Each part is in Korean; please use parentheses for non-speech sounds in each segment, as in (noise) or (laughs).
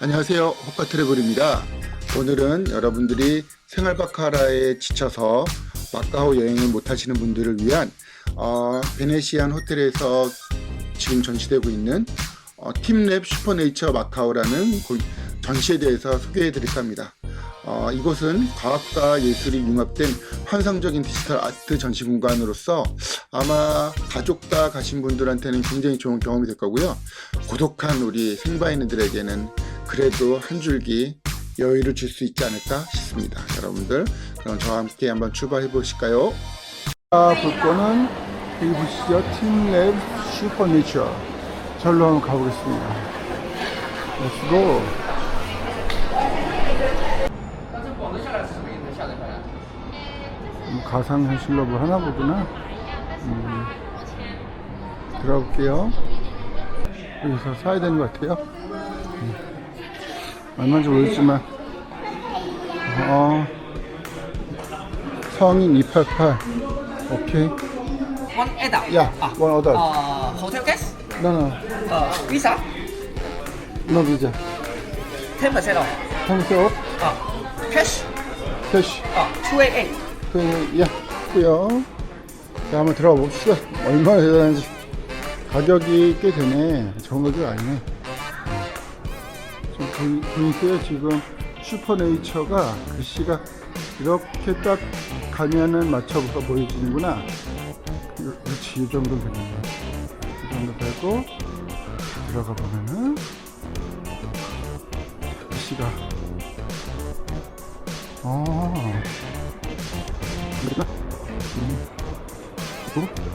안녕하세요. 호카 트래블입니다. 오늘은 여러분들이 생활 바카라에 지쳐서 마카오 여행을 못 하시는 분들을 위한 어, 베네시안 호텔에서 지금 전시되고 있는 어, 팀랩 슈퍼네이처 마카오라는 고- 전시에 대해서 소개해 드릴까 합니다. 어, 이곳은 과학과 예술이 융합된 환상적인 디지털 아트 전시 공간으로서 아마 가족 다 가신 분들한테는 굉장히 좋은 경험이 될 거고요. 고독한 우리 생바이너들에게는 그래도 한 줄기 여유를 줄 수 있지 않을까 싶습니다. 여러분들 그럼 저와 함께 한번 출발해 보실까요? 아, 볼 거는 일부시죠 팀랩 슈퍼네이처 절로 한번 가보겠습니다. Let's go. 음, 가상 현실러블 하나 보구나. 음, 들어볼게요. 여기서 사야 되는 것 같아요. 음, 얼마인지 모르겠지만, 어, 성인 288. 오케이. One adult. 야, 아, one order. 어, hotel guest. No, no, 어, visa. no visa. 10% off. Thanks off. 어, cash. 캐시. 어, 288. 그, 야, 고요 자, 한번 들어가 봅시다. 얼마나 대단한지. 가격이 꽤 되네. 좋은 가격 아니네. 보이세요? 지금 슈퍼네이처가 글씨가 이렇게 딱 가면은 맞춰서 보여지는구나. 그렇지, 이 정도 되겠네. 이 정도 되고, 들어가 보면은, 글씨가, 어, 됐나? 음. 어?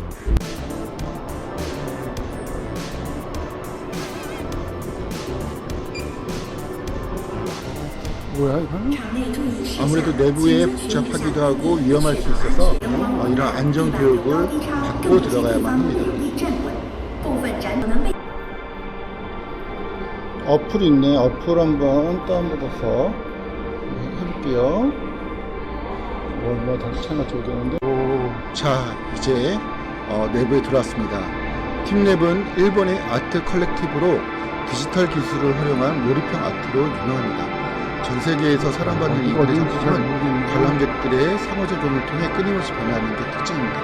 아무래도 내부에 복잡하기도 하고 위험할 수 있어서 어, 이런 안전 교육을 받고 들어가야만 합니다. 어플 있네. 어플 한번 다운받아서 해볼게요. 얼마 다시 참가 쪽이 되는데. 자, 이제 어, 내부에 들어왔습니다. 팀랩은 일본의 아트 컬렉티브로 디지털 기술을 활용한 몰입형 아트로 유명합니다. 전 세계에서 사랑받는 이들의 작품은 관람객들의 상호작용을 통해 끊임없이 변화하는 게 특징입니다.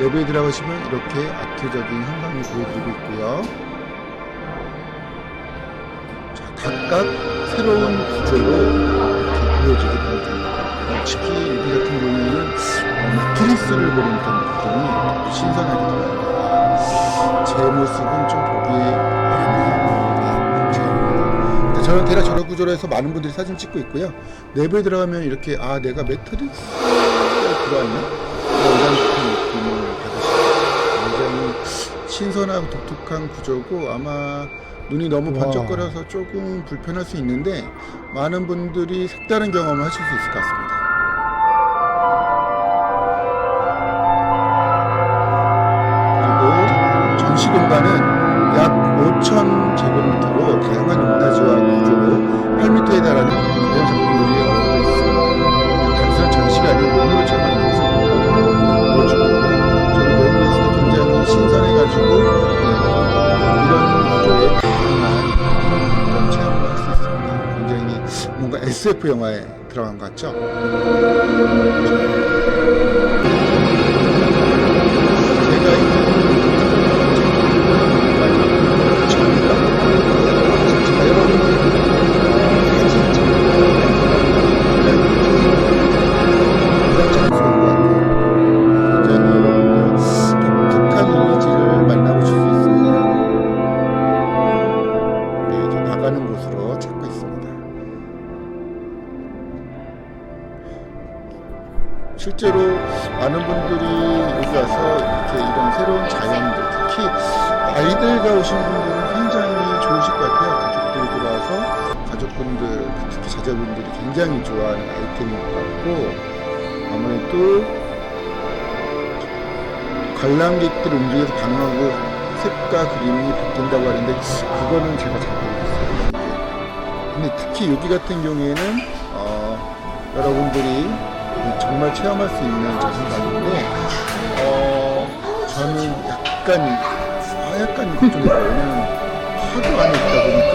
내부에 들어가시면 이렇게 아트적인 현상을 보여드리고 있고요. 자, 각각 새로운 구조로 이렇게 보여지게 됩니다. 특히 여기 같은 경우에는 어, 프리스를 보는 듯한 느낌이 신선하게 들어요. 제 모습은 좀 보기 저는 대략 저런 구조로 해서 많은 분들이 사진 찍고 있고요. 내부에 들어가면 이렇게 아 내가 매트릭스에 들어왔나? 뭐 이런 느낌을 받으시죠. 굉장히 신선하고 독특한 구조고 아마 눈이 너무 와. 번쩍거려서 조금 불편할 수 있는데 많은 분들이 색다른 경험을 하실 수 있을 것 같습니다. 독특한 이미지를 만나보실 수 있습니다. 네, 나가는 곳으로 찾고 있습니다. 실제로 많은 분들이 여기 와서 이렇게 이런 새로운 자연들, 특히 아이들과 오신 분들은 굉장히 좋으실 것 같아요. 가족들이 들어와서 가족분들, 특히 자녀분들이 굉장히 좋아하는 아이템인 것 같고, 아무래도 관람객들 움직여서 방하고 색과 그림이 바뀐다고 하는데, 그거는 제가 잘 모르겠어요. 근데 특히 여기 같은 경우에는, 어, 여러분들이 정말 체험할 수 있는 자신감인데 어 저는 약간 아 약간 걱정이 돼요 왜냐면 하도 안에 있다 보니까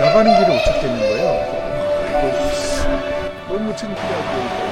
나가는 길을 못 찾겠는 거예요. 이거 너무 창피하고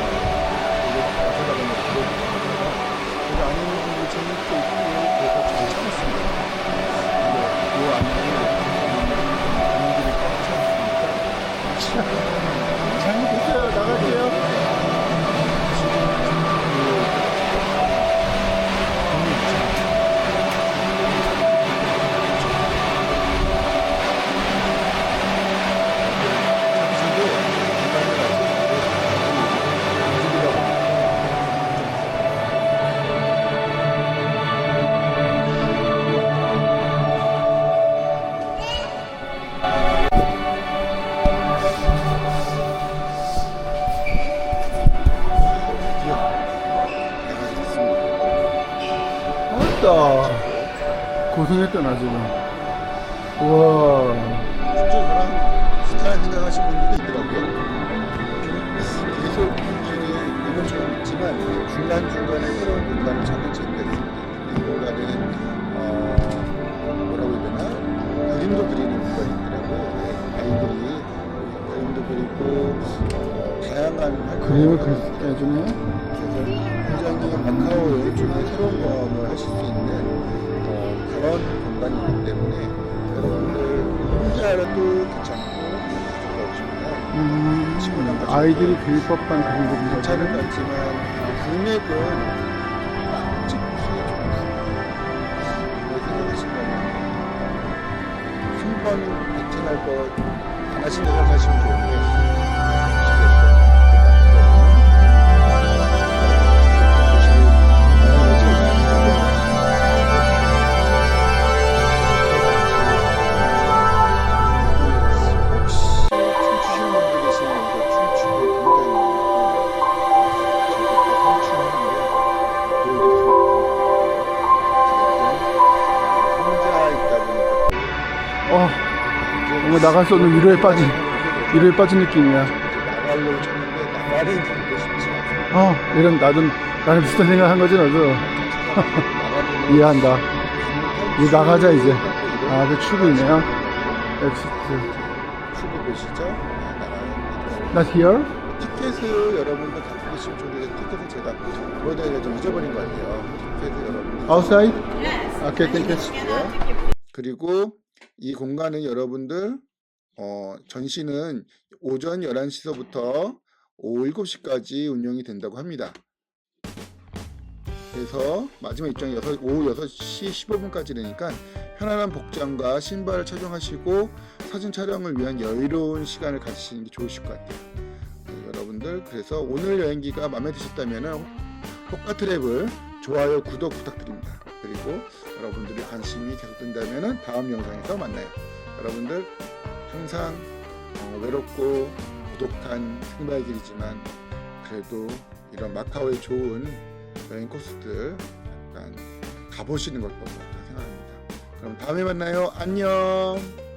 맞다. 고생했다 나 지금. 우와. 진짜 저랑 비슷한 생각하시는 분들도 있더라고요. 계속 길이 이번처럼 있지만 중간 중간에 새로운 공간을 찾는 재미가 있습니다. 이 공간은 어, 뭐라고 해야 되나 그림도 그리는 공간이 있더라고요. 네, 아이들이 그림도 그리고 어, 다양한 그림을 그릴 수 있게 해주네. 굉장히 마카오 여행 중에 새로운 경험을 하실 수 있는 어, 그런 공간이기 때문에 여러분들 혼자라도 괜찮고 음, 친구랑 같이 아이들이 그릴 법한 그림들인 괜찮을 것. 같지만 금액은 한번 거안 하신 거 생각하시면 좋은데 어, 뭔가 나갈 수 없는 위로에 빠진, 위로에 빠진 느낌이야. 어, 이런, 나도, 나는 비슷한 생각 한 거지, 너도. (laughs) 이해한다. 이제 나가자, 이제. 아, 그 출구이네요. 엑시트. 축구 보시죠? 나가는 Not here? 티켓을 여러분들 갖고 계시면 좋은데 티켓을 제가 보여드리기가 좀 잊어버린 것 같아요. 티켓을 여러분들 Outside? 오케이, 땡큐. 그리고 이 공간은 여러분들 어, 전시는 오전 11시서부터 오후 7시까지 운영이 된다고 합니다. 그래서 마지막 입장이 6, 오후 6시 15분까지라니까 편안한 복장과 신발을 착용하시고 사진 촬영을 위한 여유로운 시간을 가지시는 게 좋으실 것 같아요. 네, 여러분들 그래서 오늘 여행기가 마음에 드셨다면 호카 트랩을 좋아요, 구독 부탁드립니다. 그리고 여러분들의 관심이 계속된다면 다음 영상에서 만나요. 여러분들 항상 어, 외롭고 고독한 생활의 길이지만 그래도 이런 마카오의 좋은 여행 코스들 약간 가보시는 걸것 같다 생각합니다. 그럼 다음에 만나요. 안녕.